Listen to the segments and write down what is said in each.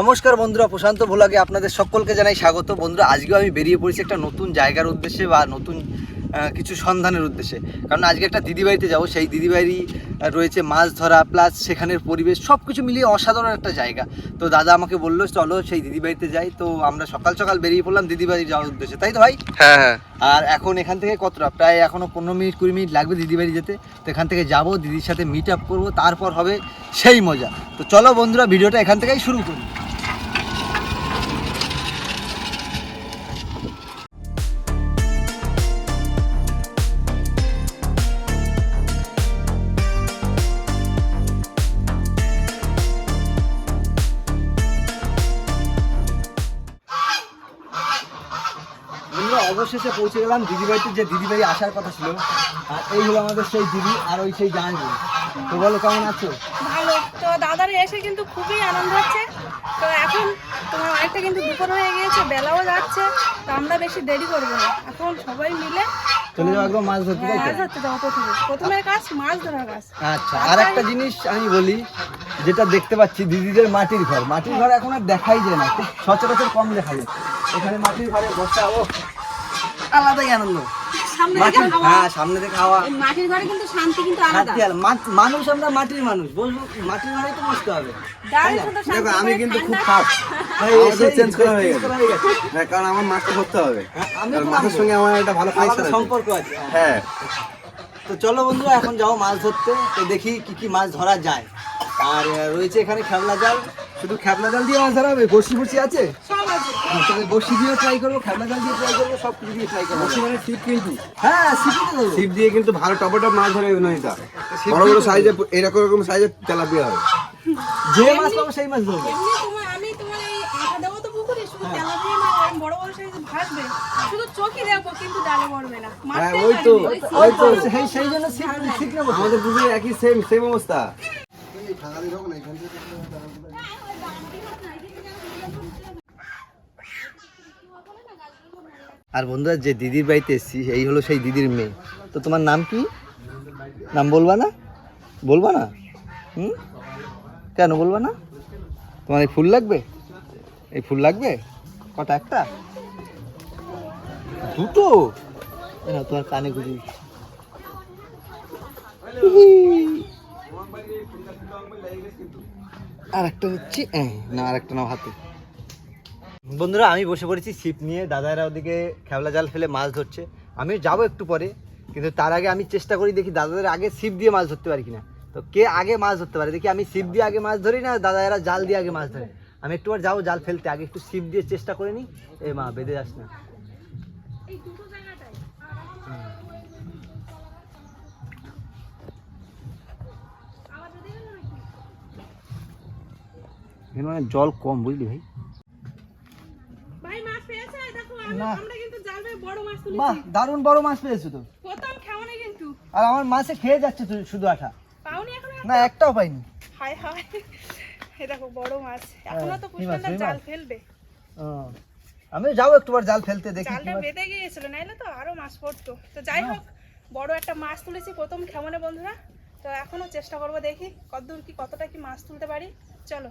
নমস্কার বন্ধুরা প্রশান্ত ভোলাকে আপনাদের সকলকে জানাই স্বাগত। বন্ধুরা আজকেও আমি বেরিয়ে পড়েছি একটা নতুন জায়গার উদ্দেশ্যে বা নতুন কিছু সন্ধানের উদ্দেশ্যে। কারণ আজকে একটা দিদিবাড়িতে যাব সেই দিদিবাড়ি রয়েছে মাছ ধরা প্লাস সেখানের পরিবেশ সব কিছু মিলিয়ে অসাধারণ একটা জায়গা। তো দাদা আমাকে বলল চলো সেই দিদিবাড়িতে যাই। তো আমরা সকাল সকাল বেরিয়ে পড়লাম দিদিবাড়ি যাওয়ার উদ্দেশ্যে তাই তো ভাই? হ্যাঁ হ্যাঁ। আর এখন এখান থেকে কতটা? প্রায় এখনও পনেরো মিনিট কুড়ি মিনিট লাগবে দিদিবাড়ি যেতে। তো এখান থেকে যাব দিদির সাথে মিট আপ করব তারপর হবে সেই মজা। তো চলো বন্ধুরা ভিডিওটা এখান থেকেই শুরু করি। অবশেষে পৌঁছে গেলাম দিদিবাড়িতে যে দিদিবাড়ি আসার কথা ছিল। আর এই হলো আমাদের সেই দিদি আর ওই সেই জাহাঙ্গীর। তো বলো কেমন আছো? ভালো। তো দাদার এসে কিন্তু খুবই আনন্দ হচ্ছে। তো এখন তোমার অনেকটা কিন্তু দুপুর হয়ে গিয়েছে বেলাও যাচ্ছে। তো আমরা বেশি দেরি করব না। এখন সবাই মিলে চলে যাও একদম মাছ ধরতে মাছ ধরতে যাব প্রথমে। প্রথমের কাজ মাছ ধরার কাজ। আচ্ছা আর একটা জিনিস আমি বলি যেটা দেখতে পাচ্ছি দিদিদের মাটির ঘর। মাটির ঘর এখন আর দেখাই যায় না খুব সচরাচর কম দেখা যায়। এখানে মাটির ঘরে বসা ও আলাদাই আনন্দ। সামনে হ্যাঁ সামনে থেকে হাওয়া মাটির ঘরে কিন্তু শান্তি কিন্তু মা- মানুষ আমরা মাটির মানুষ বসবো মাটির ঘরেই তো বসতে হবে। দেখো আমি কিন্তু খুব করা হয়ে গেছে। হয়ে কারণ আমার মাছটা ধরতে হবে। হ্যাঁ, আমি মাছের সঙ্গে আমার একটা ভালো আলাদা সম্পর্ক আছে হ্যাঁ। তো চলো বন্ধুরা এখন যাও মাছ ধরতে। তো দেখি কি কি মাছ ধরা যায়। আর রয়েছে এখানে খেবলা জাল। শুধু খেবলা জাল দিয়ে মাছ ধরা হবে? বসি বসি আছে হ্যাঁ, বসি দিয়েও ট্রাই করব জাল দিয়ে ট্রাই করব সব কিছু দিয়ে ট্রাই করব। মানে ছিপ কিন্তু। হ্যাঁ তো ছিপ দিয়ে কিন্তু ভালো টপ টপ মাছ ধরে নদীটা বড় বড় সাইজে এরকম এরকম সাইজে তেলাপিয়া হবে। যে মাছ পাবো সেই মাছ ধরবো। আমি তোমার এই আটা দেবো তো পুকুরে শুধু তেলাপিয়া না বড় বড় সাইজ ভাসবে শুধু চোখই দেখব কিন্তু ডালে পড়বে না। হ্যাঁ ওই তো ওই তো সেই সেই জন্য নেব। আমাদের পুকুরে একই সেম সেম অবস্থা। আর বন্ধুরা যে দিদির বাড়িতে এসেছি এই হলো সেই দিদির মেয়ে। তো তোমার নাম কি? নাম বলবা না? বলবা না? হুম? কেন বলবা না? তোমার এই ফুল লাগবে? এই ফুল লাগবে? কটা একটা? দুটো? নাও, তোমার কানে গুজি আর একটা হচ্ছে না আর একটা নাও হাতে। বন্ধুরা, আমি বসে পড়েছি ছিপ নিয়ে। দাদারা ওদিকে খেবলা জাল ফেলে মাছ ধরছে। আমি যাব একটু পরে, কিন্তু তার আগে আমি চেষ্টা করি দেখি দাদাদের আগে ছিপ দিয়ে মাছ ধরতে পারি কিনা। তো কে আগে মাছ ধরতে পারে? দেখি আমি ছিপ দিয়ে আগে মাছ ধরি না দাদারা জাল দিয়ে আগে মাছ ধরে? আমি একটু বার যাব জাল ফেলতে। আগে একটু ছিপ দিয়ে চেষ্টা করে নিই। এ মা, বেঁধে যাস না। মানে জল কম, বুঝলি ভাই মাছ পেয়েছে দেখো না। আমি- আমরা কিন্তু জাল বড় মাছ তুলেছি। বাহ দারুণ বড় মাছ পেয়েছ তো প্রথম খাওয়ানি কিন্তু। আর আমার মাছে খেয়ে যাচ্ছে শুধু আঠা। পাওনি এখন না একটাও পাইনি। হাই হাই এই দেখো বড় মাছ। এখনও তো পুষ্পান্ডা জাল ফেলবে। আমি যাব একটুবার জাল ফেলতে দেখি জালটা বেঁধে গিয়েছিল নাইলে তো আরও মাছ পড়তো। তো যাই হোক বড় একটা মাছ তুলেছি প্রথম খেমনে বন্ধুরা। তো এখনও চেষ্টা করব দেখি কতদূর কি কতটা কি মাছ তুলতে পারি। চলো।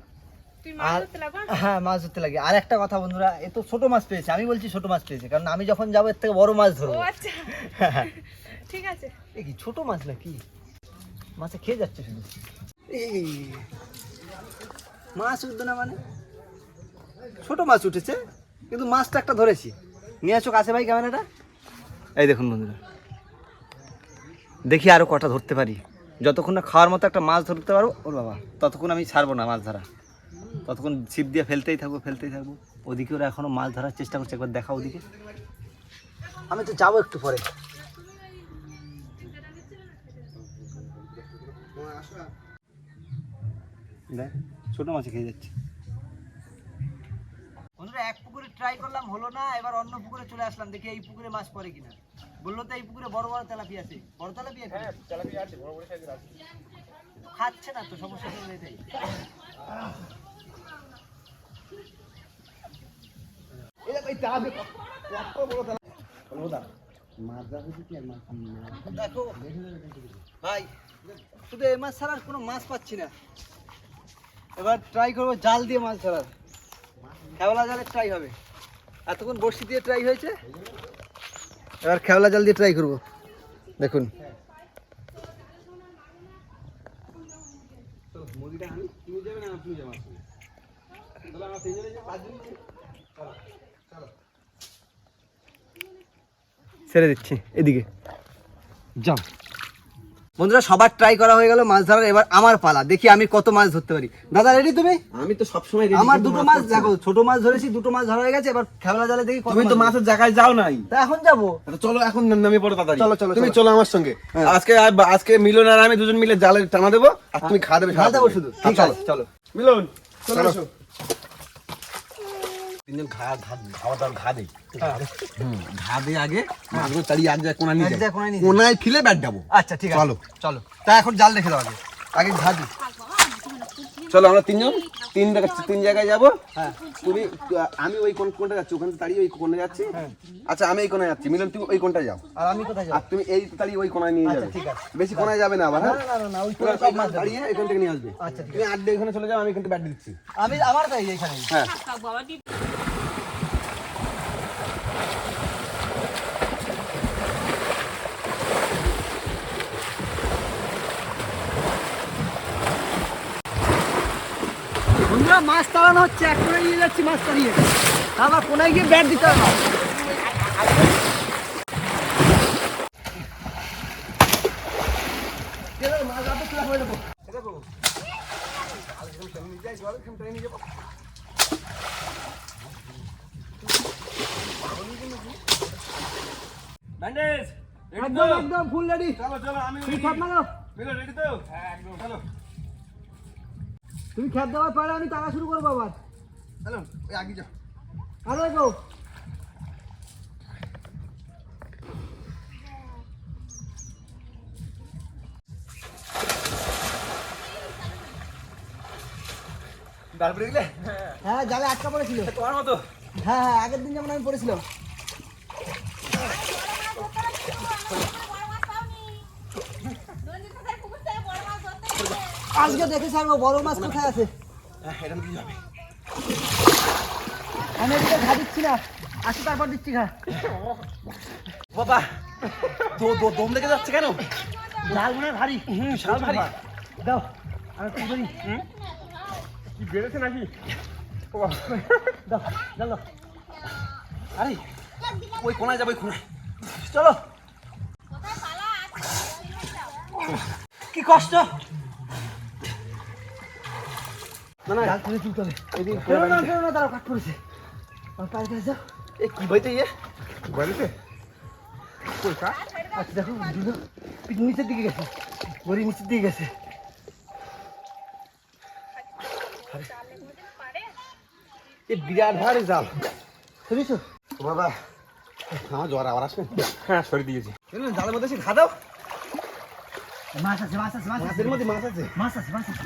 হ্যাঁ মাছ ধরতে লাগে। আর একটা কথা বন্ধুরা এ তো ছোট মাছ পেয়েছে আমি বলছি ছোট মাছ পেয়েছে কারণ আমি যখন যাব এর থেকে বড় মাছ ধরবো। আচ্ছা। ঠিক আছে। এ কি ছোট মাছ না কি মাছে খেয়ে যাচ্ছে শুধু। মাছ উঠবে না মানে? ছোট মাছ উঠেছে কিন্তু মাছটা একটা ধরেছি। নিয়ে আসো কাছে ভাই ক্যামেরাটা। এই দেখুন বন্ধুরা দেখি আরও কটা ধরতে পারি। যতক্ষণ না খাওয়ার মতো একটা মাছ ধরতে পারব ওর বাবা ততক্ষণ আমি ছাড়বো না মাছ ধরা। ততক্ষণ ছিপ দিয়ে ফেলতেই থাকব ফেলতেই থাকব। ওদিকে ওরা এখনও মাছ ধরার চেষ্টা করছে একবার দেখা ওদিকে। আমি তো যাব একটু পরে। দেখ ছোট মাছ খেয়ে যাচ্ছে। বন্ধুরা এক পুকুরে ট্রাই করলাম হলো না। এবার অন্য পুকুরে চলে আসলাম দেখি এই পুকুরে মাছ পড়ে কিনা। বলল তো এই পুকুরে বড় বড় তেলাপি আছে। বড় তেলাপি আছে? খাচ্ছে না তো সমস্যা এটাই। দেখো ভাই শুধু এই মাছ ছাড়া আর কোনো মাছ পাচ্ছি না। এবার ট্রাই করব জাল দিয়ে মাছ ধরার। খেওলা জালের ট্রাই হবে। এতক্ষণ বড়শি দিয়ে ট্রাই হয়েছে। এবার খেওলা জাল দিয়ে ট্রাই করব। দেখুন। ছেড়ে দিচ্ছি এদিকে। যাও। বন্ধুরা সবার ট্রাই করা হয়ে গেল মাছ ধরার। এবার আমার পালা দেখি আমি কত মাছ ধরতে পারি। দাদা রেডি তুমি? আমি তো সবসময় আমার দুটো মাছ দেখো ছোট মাছ ধরেছি দুটো মাছ ধরা হয়ে গেছে এবার খেলা জালে দেখি তুমি তো মাছের জায়গায় যাও নাই। তা এখন যাব। চলো এখন নামে পড়ো তাড়াতাড়ি। চলো, চলো, তুমি চলো। আমার সঙ্গে। হ্যাঁ। আজকে আজকে মিলন আর আমি দুজন মিলে জালে টানা দেবো আর তুমি খাওয়া দেবে খাওয়া দেবো শুধু। ঠিক চলো আছে চলো। মিলন চলো চলো। তিনজন ঘা ঘা খাওয়া দাওয়া ঘা দেই। ঘা দিয়ে আগে মাছগুলো এক জায়গায় কোনা নিয়ে যাই কোনায় নিয়ে কোনায় ফিলে ব্যাট যাব আচ্ছা ঠিক আছে। চলো। চলো। তা এখন জাল রেখে দাও আগে। আগে ভাজি চলো আমরা তিনজন তিন তিন জায়গায় যাব। হ্যাঁ। তুমি আমি ওই কোন কোনটা যাচ্ছি? ওখানে দাঁড়িয়ে ওই কোণে যাচ্ছি? আচ্ছা আমি এই কোণে যাচ্ছি। মিলন তুমি ওই কোনটা যাও। আর আমি কোথায় তুমি এই তাড়িয়ে ওই কোনায় নিয়ে আচ্ছা, যাবে। ঠিক আছে। বেশি কোনায় যাবে না আবার হ্যাঁ? দাঁড়িয়ে এখান থেকে নিয়ে আসবে। আচ্ছা তুমি আড্ডে এখানে চলে যাও আমি এখান থেকে ব্যাট দিচ্ছি। আমি আমার তাই হ্যাঁ। মাছ তাড়ানো হচ্ছে এক করে নিয়ে যাচ্ছি মাছ তাড়িয়ে আবার কোনায় গিয়ে ব্যাট দিতে হবে। একদম একদম ফুল রেডি চলো চলো আমি রেডি তো? হ্যাঁ একদম। চলো। তুমি খ্যাপ দেওয়ার পরে আমি টাকা শুরু করব আবার। চলো ওই আগে যাও। আরও গেলে? হ্যাঁ জালে আটকা পড়েছিল। তোমার মতো। হ্যাঁ হ্যাঁ আগের দিন যেমন আমি পড়েছিলাম। আজকে দেখে ছাড়বো বড় মাছ কোথায় আছে? হ্যাঁ কি যাবে আমি এদিকে ঘা দিচ্ছি না। আসি তারপর দিচ্ছি ঘা। বাবা তো তো দম লেগে যাচ্ছে কেন? জাল মনে ভারী। হুম শাল ভারী। দাও আমি কি করি কি বেড়েছে নাকি? দাও জাল দাও। আরে ওই কোনায় যাবে কোনায়। চলো। কি কষ্ট না না জাল তুলে তুলতে হবে এদিকে ফেরো না ফেরো না দাঁড়াও কাট পড়েছে আমার পায়ে কাছে যাও এই কি বইতে ইয়ে? আচ্ছা দেখো নিচের দিকে গেছে। বড়ি নিচের দিকে গেছে। এ বিরাট ভারী জাল। শুনিছো? বাবা আমার জ্বর আবার আসবে? হ্যাঁ সরে দিয়েছি। জালের মধ্যে ঘা দাও। মাছ আছে মাছ আছে মাছ আছে। মাছের মধ্যে মাছ আছে। মাছ আছে মাছ আছে।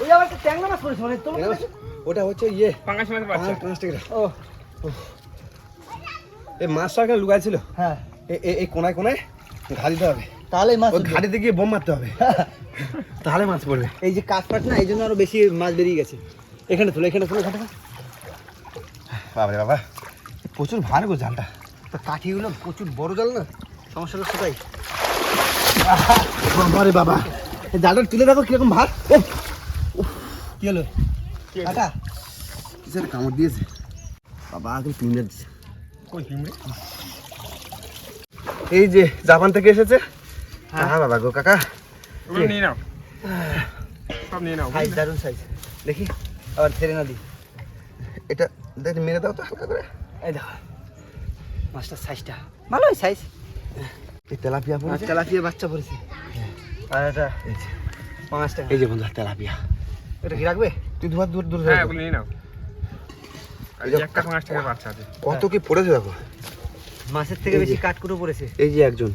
ওই আবার একটা ট্যাংরা মাছ পড়েছে মানে তোমার ওটা হচ্ছে ইয়ে। পাঙ্গাস মাছের বাচ্চা। পাঁচ টাকা ও। এই মাছটা এখানে লুকাই ছিল হ্যাঁ। এই- কোনায় কোনায় ঘা দিতে হবে। তাহলে মাছ ঘাটিতে গিয়ে বোম মারতে হবে। তাহলে মাছ পড়বে। এই যে কাঠ ফাট না এই জন্য আরও বেশি মাছ বেরিয়ে গেছে। এখানে তুলো এখানে তুলো তুলো। বাবারে বাবা প্রচুর ভার গো জালটা। তো কাঠিগুলো প্রচুর বড় জাল না? সমস্যাটা সেটাই। বাবারে বাবা এই জালটা তুলে দেখো কীরকম ভার। ও কি হলো? কাকা। কিসের কামড় দিয়েছে? বাবা আগে পিমড়ে দিচ্ছে কই এই যে জাপান থেকে এসেছে। হ্যাঁ। বাবা গো কাকা। নিয়ে নাও। সব নিয়ে নাও সাইজ দেখি আবার ছেড়ে না দিই। এটা দেখ মেরে দাও তো হালকা করে। এই দেখো মাছটার সাইজটা ভালোই সাইজ এই তেলাপিয়া পড়েছে? তেলাপিয়া বাচ্চা পড়েছে। আর এটা এই যে। পাঁচ টাকা। এই যে বন্ধু তেলাপিয়া। এটা কি রাখবে? তুই দুবার দূর দূর হ্যাঁ ওগুলো নিয়ে নাও। একটা পাঁচ টাকার বাচ্চা আছে। কত কি পড়েছে দেখো? মাছের থেকে বেশি কাঠকুটো পড়েছে। এই যে একজন।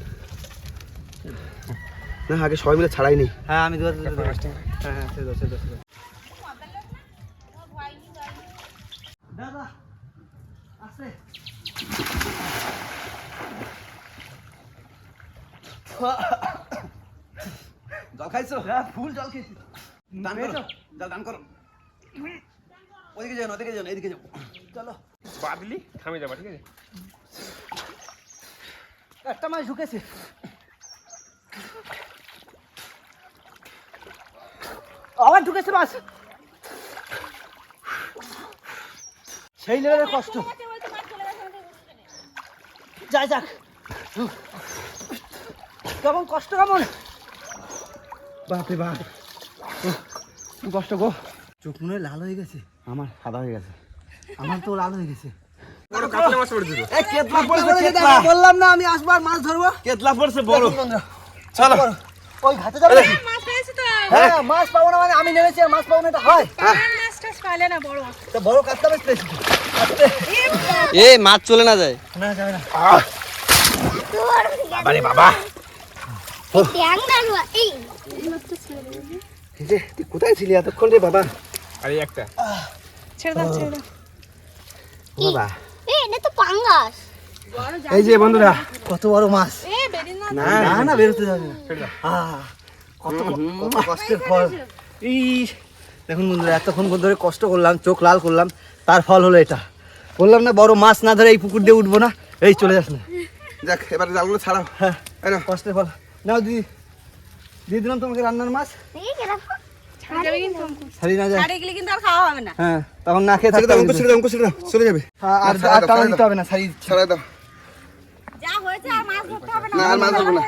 না আগে সবাই মিলে ছাড়াই নেই। হ্যাঁ আমি দেবো দেবো, দেবো। পাঁচ টাকা। হ্যাঁ হ্যাঁ সে সে দাদা জল খাইছো? হ্যাঁ ফুল জল খেয়েছি। দান জল দান করো। ওদিকে যাও ওদিকে যাও এদিকে যাও। চলো। বাদলি? থামে যাবা ঠিক আছে? একটা মাছ ঢুকেছে। আবার ঢুকেছে মাছ। সেই লেভেলের কষ্ট। যাই যাক। কেমন কষ্ট কেমন? বাপরে বাপ। কষ্ট গো। চোখ মনে লাল হয়ে গেছে। আমার সাদা হয়ে গেছে। আমার তো লাল হয়ে গেছে। বললাম না আমি আসবার মাছ ধরবো। কেতলা পড়ছে বড়। চলো। ওই ঘাটে যাবে তো। হ্যাঁ মাছ পাবো না মানে আমি নেমেছি আর মাছ পাবো না এটা হয়। কার মাছ টাছ পাইলে না বড়। তা বড় কাতলা মাছ পেয়েছি তো। আস্তে। এ মাছ চলে না যায়। না যাবে না। বাবা। এই যে তুই কোথায় ছিলি এতক্ষণ রে বাবা? আর এই একটা। ছেড়ে দাও ছেড়ে দাও। বাবা। এ এটা তো পাঙ্গাস। এই যে বন্ধুরা কত বড় মাছ। না না না না। বেরোতে যাবে কত কত কষ্টের ফল। ইস দেখুন বন্ধুরা এতক্ষণ ধরে কষ্ট করলাম চোখ লাল করলাম তার ফল হলো এটা। বললাম না বড় মাছ না ধরে এই পুকুর দিয়ে উঠবো না এই চলে যাস না। যাক এবারে জালগুলো ছাড়াও। হ্যাঁ কষ্টের ফল। নাও দিদি। দিয়ে দিলাম তোমাকে রান্নার মাছ। হ্যাঁ তখন না খেয়ে ছেড়ে থাকতে দাও হবে অঙ্কুশ ছেড়ে দাও অঙ্কুশ ছেড়ে দাও চলে যাবে। হ্যাঁ, আর ছাড়াই আর দাও, টানা দিতে হবে না ছাড়ি দিচ্ছি। দাও। যা হয়েছে আর মাছ ধরতে হবে না। আর মাছ ধরবো না।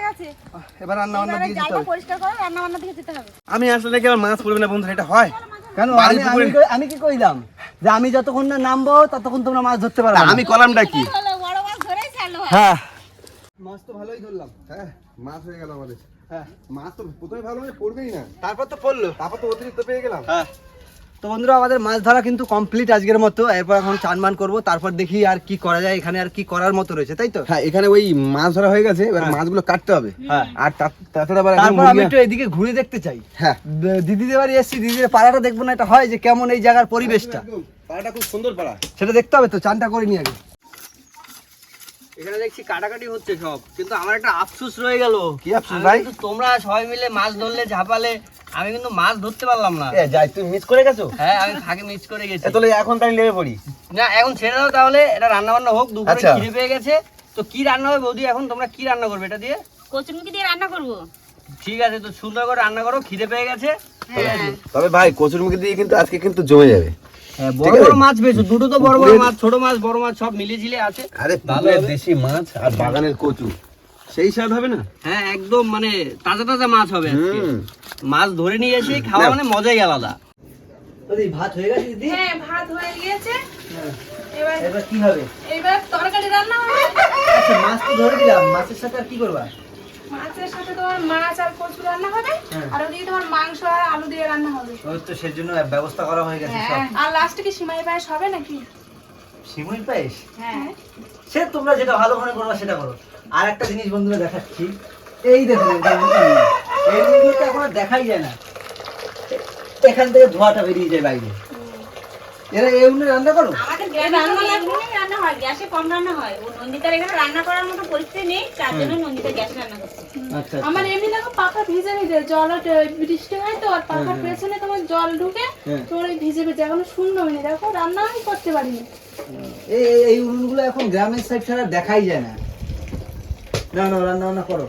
এবার রান্না বান্না দিয়ে দিতে হবে। পরিষ্কার করো রান্না বান্না দিকে যেতে হবে। আমি আসলে আমার মাছ পড়বে না বন্ধু এটা হয়? কেন? আমি- কি কইলাম? যে আমি যতক্ষণ না নামবো ততক্ষণ তোমরা মাছ ধরতে পারবে আমি কলামটা কি? হলো বড় মাছ ধরেই ছাড়লো। হ্যাঁ। মাছ তো ভালোই ধরলাম। হ্যাঁ মাছ হয়ে গেল আমাদের। মাছ তো প্রথমে ভালো পড়বেই না। তারপর তো পড়ল। তারপর তো অতিরিক্ত পেয়ে গেলাম। হ্যাঁ। তো বন্ধুরা আমাদের মাছ ধরা কিন্তু কমপ্লিট আজকের মতো। এরপর এখন চান মান করব তারপর দেখি আর কি করা যায় এখানে আর কি করার মতো রয়েছে তাই তো? হ্যাঁ এখানে ওই মাছ ধরা হয়ে গেছে এবার হ্যাঁ। মাছগুলো কাটতে হবে। হ্যাঁ। আর তা- তাছাড়া তারপর আমি একটু এদিকে ঘুরে দেখতে চাই। হ্যাঁ। দিদিদের বাড়ি এসেছি দিদিদের পাড়াটা দেখব না এটা হয় যে কেমন এই জায়গার পরিবেশটা। পাড়াটা খুব সুন্দর পাড়া। সেটা দেখতে হবে তো চানটা করে নি আগে। এখানে দেখছি কাটাকাটি হচ্ছে সব কিন্তু আমার একটা আফসোস রয়ে গেল। কি আফসোস ভাই? তোমরা সবাই মিলে মাছ ধরলে ঝাপালে আমি কিন্তু মাছ ধরতে পারলাম না। এ যাই তুই মিস করে গেছো? হ্যাঁ আমি ফাঁকে মিস করে গেছি। তাহলে এখন তাই পড়ি। না এখন ছেড়ে দাও তাহলে এটা রান্না বান্না হোক দুপুরে আচ্ছা। খিদে পেয়ে গেছে। তো কি রান্না হবে বৌদি এখন তোমরা কি রান্না করবে এটা দিয়ে? দিয়ে রান্না করব। ঠিক আছে তো সুন্দর করে রান্না করো খিদে পেয়ে গেছে। তবে ভাই কচুর মুখে দিয়ে কিন্তু আজকে কিন্তু জমে যাবে। হ্যাঁ, বড় বড় মাছ পেয়েছ দুটো তো বড় বড় মাছ ছোট মাছ বড় মাছ সব মিলিয়ে ঝিলে আছে। আরে ভালো দেশি মাছ আর বাগানের কচু সেই স্বাদ হবে না? হ্যাঁ একদম মানে তাজা তাজা মাছ হবে আজকে। মাছ ধরে নিয়ে এসে খাওয়া মানে মজাই আলাদা। ভাত হয়ে গেছে দিদি? হ্যাঁ ভাত হয়ে গিয়েছে। এবার এবার কি হবে? এবার তরকারি রান্না হবে। আচ্ছা মাছ তো ধরে দিলাম মাছের সাথে আর কি করবা? মাছের সাথে তোমার মাছ আর কচু রান্না হবে হ্যাঁ। আর ওদিকে তোমার মাংস আর আলু দিয়ে রান্না হবে ওই তো সেজন্য ব্যবস্থা করা হয়ে গেছে সব হ্যাঁ আর লাস্টে কি সিমাই পায়েস হবে নাকি শিমুই পায়েস হ্যাঁ সে তোমরা যেটা ভালো মনে করবা সেটা করো আর একটা জিনিস বন্ধুরা দেখাচ্ছি এই দেখো এখন দেখাই যায় না এখান থেকে ধোঁয়াটা বেরিয়ে যায় বাইরে এরা এই উনুনে রান্না করো? আমাদের গ্যাসে রান্না হয় গ্যাসে কম রান্না হয়। ও নন্দিতার এখানে রান্না করার মতো পরিস্থিতি নেই তার জন্য নন্দিতা গ্যাসে রান্না করছে। আচ্ছা আমার এমনি দেখো পাখা ভিজে ভিজে জল বৃষ্টি হয় তো আর পাখার পেছনে তোমার জল ঢুকে হ্যাঁ। তোমার ওই ভিজে ভিজে এখনও শূন্য হয়নি। দেখো রান্না আমি করতে পারিনি। এই এই- এই উনুনগুলো এখন গ্রামের সাইড ছাড়া দেখাই যায় না। না না রান্না বান্না করো।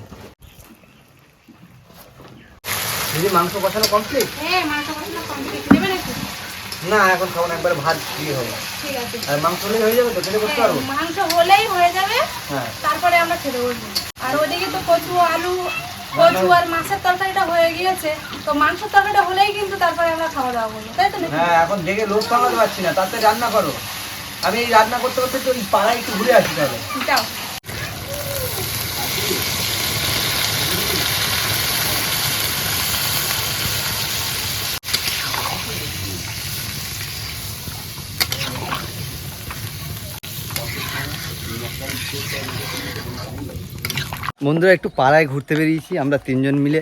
দিদি মাংস কষানো কমপ্লিট হ্যাঁ মাংস মশলা কমপ্লিট নেবে নাকি? না এখন খাব না একবার ভাত দিয়ে হবে। ঠিক আছে। আর মাংস হলেই হয়ে যাবে তো খেতে হ্যাঁ, পারব? মাংস হলেই হয়ে যাবে। হ্যাঁ। তারপরে আমরা খেতে বসবো। আর ওদিকে তো কচু আলু কচু আর মাছের তরকারিটা হয়ে গিয়েছে। তো মাংসের তরকারিটা হলেই কিন্তু তারপরে আমরা খাওয়া দাওয়া করব তাই তো হ্যাঁ এখন দেখে লোক সামলাতে পারছি না তাতে রান্না করো। আমি এই রান্না করতে করতে তো পাড়ায় একটু ঘুরে আসি তাহলে। যাও। বন্ধুরা একটু পাড়ায় ঘুরতে বেরিয়েছি আমরা তিনজন মিলে।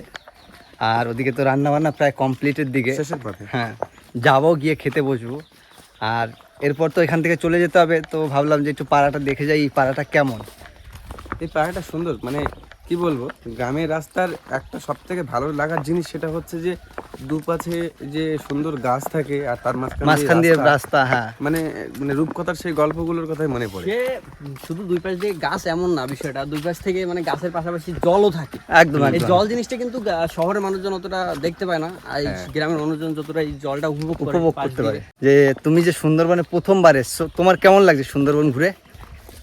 আর ওদিকে তো রান্না বান্না প্রায় কমপ্লিটের দিকে। হ্যাঁ যাব গিয়ে খেতে বসবো। আর এরপর তো এখান থেকে চলে যেতে হবে তো ভাবলাম যে একটু পাড়াটা দেখে যাই এই পাড়াটা কেমন? এই পাড়াটা সুন্দর মানে কি বলব? গ্রামের রাস্তার একটা সব থেকে ভালো লাগার জিনিস সেটা হচ্ছে যে দুপাশে যে সুন্দর গাছ থাকে আর তার মাঝখান দিয়ে রাস্তা। হ্যাঁ। মানে মানে রূপকথার সেই গল্পগুলোর কথাই মনে পড়ে। শুধু দুই পাশ দিয়ে গাছ এমন না বিষয়টা দুই পাশ থেকে মানে গাছের পাশাপাশি জলও থাকে। একদম এই জল জিনিসটা কিন্তু শহরের মানুষজন অতটা দেখতে পায় না আর এই গ্রামের মানুষজন যতটা এই জলটা উপভোগ করে উপভোগ করতে পারে। যে তুমি যে সুন্দরবনে প্রথমবার এসছো তোমার কেমন লাগছে সুন্দরবন ঘুরে?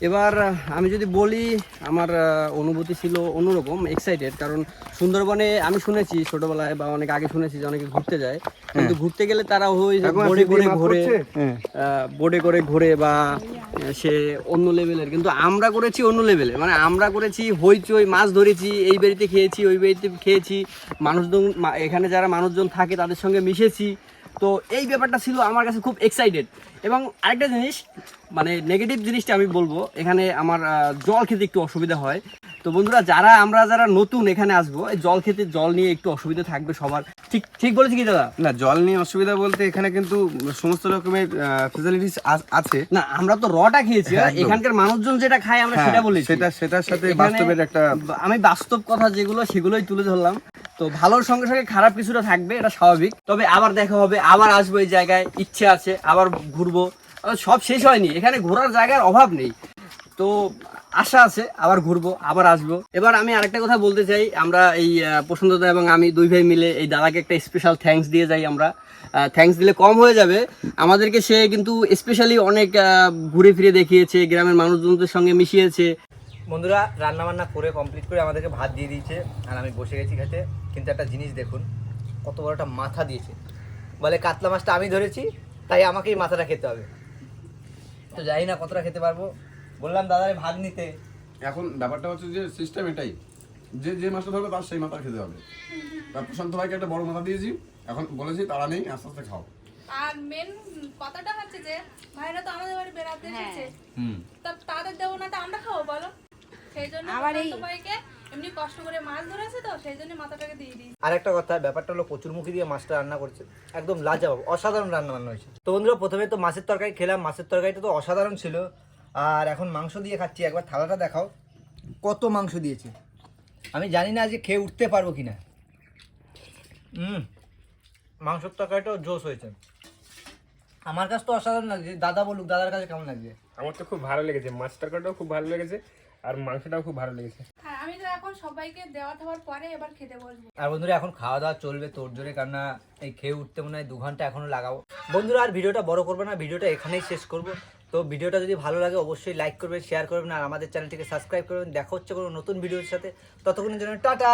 এবার আমি যদি বলি আমার অনুভূতি ছিল অন্যরকম এক্সাইটেড কারণ সুন্দরবনে আমি শুনেছি ছোটবেলায় বা অনেক আগে শুনেছি যে অনেকে ঘুরতে যায়। কিন্তু ঘুরতে গেলে তারা ওই বোর্ডে করে ঘুরে? বোর্ডে করে ঘুরে বা সে অন্য লেভেলের কিন্তু আমরা করেছি অন্য লেভেলে মানে আমরা করেছি হইচই মাছ ধরেছি এই বাড়িতে খেয়েছি ওই বাড়িতে খেয়েছি মানুষজন মা- এখানে যারা মানুষজন থাকে তাদের সঙ্গে মিশেছি। তো এই ব্যাপারটা ছিল আমার কাছে খুব এক্সাইটেড এবং আরেকটা জিনিস মানে নেগেটিভ জিনিসটা আমি বলব এখানে আমার জল খেতে একটু অসুবিধা হয়। তো বন্ধুরা যারা আমরা যারা নতুন এখানে আসব এই জল খেতে জল নিয়ে একটু অসুবিধা থাকবে সবার। ঠিক ঠিক বলেছি কি দাদা? না জল নিয়ে অসুবিধা বলতে এখানে কিন্তু সমস্ত রকমের ফেসিলিটিস আছে। না আমরা তো রটা খেয়েছি হ্যাঁ? এখানকার মানুষজন যেটা খায় আমরা হ্যাঁ, সেটা বলি সেটা সেটার সাথে বাস্তবের একটা আমি বাস্তব কথা যেগুলো সেগুলোই তুলে ধরলাম। তো ভালোর সঙ্গে সঙ্গে খারাপ কিছুটা থাকবে এটা স্বাভাবিক। তবে আবার দেখা হবে আবার আসব এই জায়গায় ইচ্ছে আছে আবার ঘুরবো। সব শেষ হয়নি। এখানে ঘোরার জায়গার অভাব নেই। তো আশা আছে, আবার ঘুরবো, আবার আসব। এবার আমি আরেকটা কথা বলতে চাই। আমরা এই প্রসন্দদা এবং আমি দুই ভাই মিলে এই দাদাকে একটা স্পেশাল থ্যাঙ্কস দিয়ে যাই আমরা। থ্যাঙ্কস দিলে কম হয়ে যাবে। আমাদেরকে সে কিন্তু স্পেশালি অনেক ঘুরে ফিরে দেখিয়েছে, গ্রামের মানুষজনদের সঙ্গে মিশিয়েছে। বন্ধুরা রান্না বান্না করে কমপ্লিট করে আমাদেরকে ভাত দিয়ে দিয়েছে। আর আমি বসে গেছি খেতে। কিন্তু একটা জিনিস দেখুন, কত বড় একটা মাথা দিয়েছে। বলে কাতলা মাছটা আমি ধরেছি তাই আমাকেই মাথাটা খেতে হবে। তো জানি না কতটা খেতে পারব। বললাম দাদারে ভাত নিতে। এখন ব্যাপারটা হচ্ছে যে সিস্টেম এটাই। যে যে মাছটা ধরবে তার সেই মাথা খেতে হবে। তার প্রশান্ত ভাইকে একটা বড় মাথা দিয়েছি। এখন বলেছি তারা নেই আস্তে আস্তে খাও। আর মেন কথাটা হচ্ছে যে ভাইরা তো আমাদের বাড়ি বেড়াতে এসেছে। তা তাদের দেবো না তো আমরা খাব বলো। সেই জন্য আবার এই- ভাইকে এমনি কষ্ট করে মাছ ধরেছে তো সেই জন্য মাথাটাকে দিয়ে দিই আর একটা কথা ব্যাপারটা হলো কচুরমুখী দিয়ে মাছটা রান্না করছে। একদম লাজবাব অসাধারণ রান্না বান্না হয়েছে। তো বন্ধুরা প্রথমে তো মাছের তরকারি খেলাম মাছের তরকারিটা তো অসাধারণ ছিল। আর এখন মাংস দিয়ে খাচ্ছি একবার থালাটা দেখাও। কত মাংস দিয়েছে? আমি জানি না যে খেয়ে উঠতে পারব কিনা। হুম মাংসের তরকারিটাও জোশ হয়েছে। আমার কাছে তো অসাধারণ লাগছে দাদা বলুক দাদার কাছে কেমন লাগছে? আমার তো খুব ভালো লেগেছে মাছ তরকারিটাও খুব ভালো লেগেছে আর মাংসটাও খুব ভালো লেগেছে। হ্যাঁ আমি তো এখন সবাইকে দেওয়া দেওয়ার পরে এবার খেতে বসবো। আর বন্ধুরা, এখন খাওয়া দাওয়া চলবে তোর জোরে কারণ এই খেয়ে উঠতে মনে হয় দু ঘণ্টা এখনও লাগাবো। বন্ধুরা, আর ভিডিওটা বড় করবে না, ভিডিওটা এখানেই শেষ করব। তো ভিডিওটা যদি ভালো লাগে, অবশ্যই লাইক করবেন শেয়ার করবেন, আর আমাদের চ্যানেলটিকে সাবস্ক্রাইব করবেন। দেখা হচ্ছে কোনো নতুন ভিডিওর সাথে। ততক্ষণের জন্য টাটা!